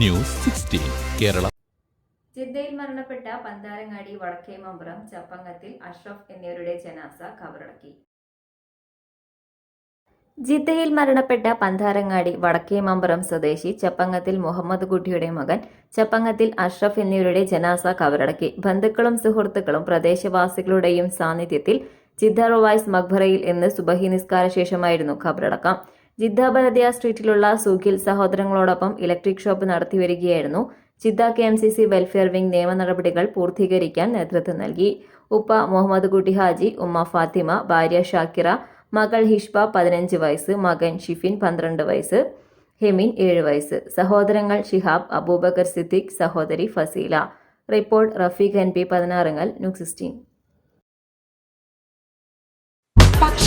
News sixteen Kerala. ജിദ്ദയിൽ മരണപ്പെട്ട പന്താരങ്ങാടി വടക്കേമമ്പുറം ചപ്പങ്ങത്തിൽ അഷ്റഫ് എന്നിവരുടെ ജനാസ കബറടക്കി. ജിദ്ദയിൽ മരണപ്പെട്ട പന്താരങ്ങാടി വടക്കേമമ്പുറം സ്വദേശി ചപ്പങ്ങത്തിൽ മുഹമ്മദ് കുട്ടിയുടെ മകൻ ചപ്പങ്ങത്തിൽ അഷ്റഫ് എന്നിവരുടെ ജനാസ കബറടക്കി. ബന്ധുക്കളും സുഹൃത്തുക്കളും പ്രദേശവാസികളുടെയും സാന്നിധ്യത്തിൽ ജിദ്ദ റൊവായ്സ് മഖ്ബറയിൽ ഇന്ന് സുബഹി നിസ്കാര ശേഷമായിരുന്നു ഖബറടക്കം ജിദ്ദ ബലദിയ സ്ട്രീറ്റിലുള്ള സൂഖിൽ സഹോദരങ്ങളോടൊപ്പം electric shop നടത്തിവരികയായിരുന്നു. Jeddah K M C C welfare wing നിയമ നടപടികൾ പൂർത്തീകരിക്കാൻ നേതൃത്വം നൽകി. ഉപ്പ മുഹമ്മദ് കുട്ടി ഹാജി ഉമ്മ ഫാത്തിമ ഭാര്യ ഷാക്കിറ മകൾ ഹിഷ്ബ പതിനഞ്ച് വയസ്സ് മകൻ ഷിഫിൻ പന്ത്രണ്ട് വയസ്സ് ഹെമിൻ ഏഴ് വയസ്സ്. സഹോദരങ്ങൾ ഷിഹാബ് അബൂബക്കർ സിദ്ദിഖ് സഹോദരി Faseela. Report Rafeeq N P Pathinarungal news sixteen.